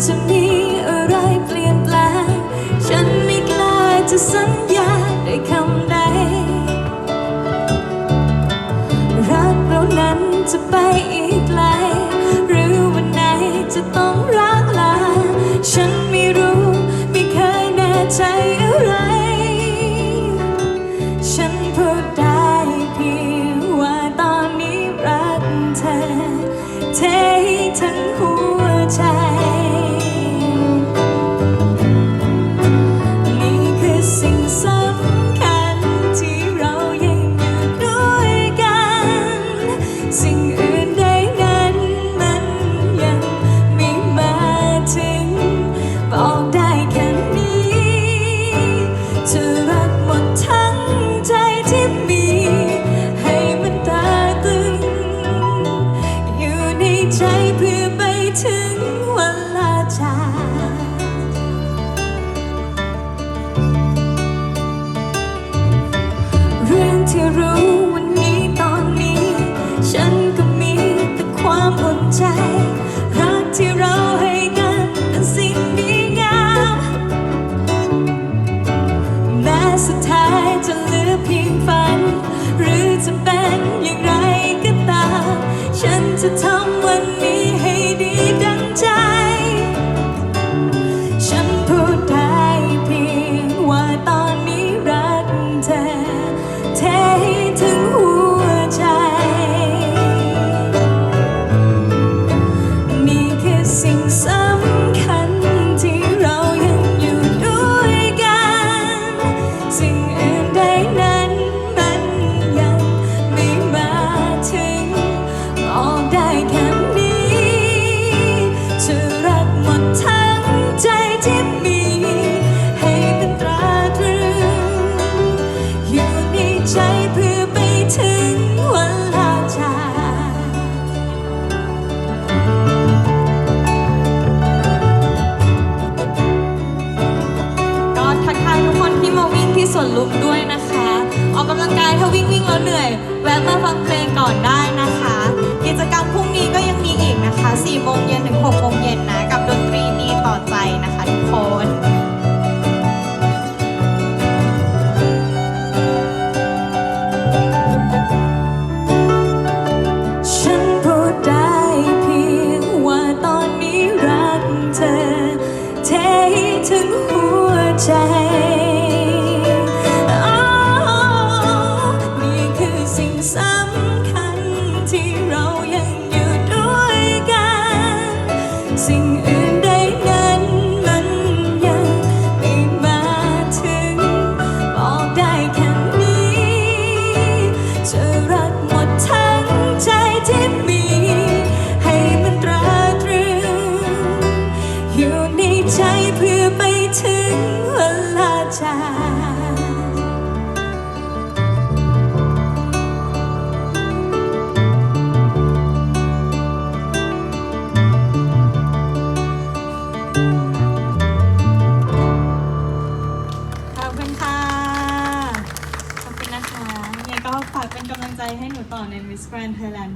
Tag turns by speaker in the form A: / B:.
A: to me. ที่รู้วันนี้ตอนนี้ ฉันก็มีแต่ความอ่อนใจ sing songs. นลุก
B: ด้วยนะคะ ออกกำลังกายถ้าวิ่งวิ่งแล้วเหนื่อย แวะมาฟังเพลงก่อนได้นะคะ กิจกรรมพรุ่งนี้ก็ยังมีอีกนะคะ4โมงเย็นถึง6โมง ขอบคุณค่ะ ขอบคุณนะคะ
A: งไงก็ฝากเป็นกำลังใจให้หนูต่อใน Miss Grand Thailand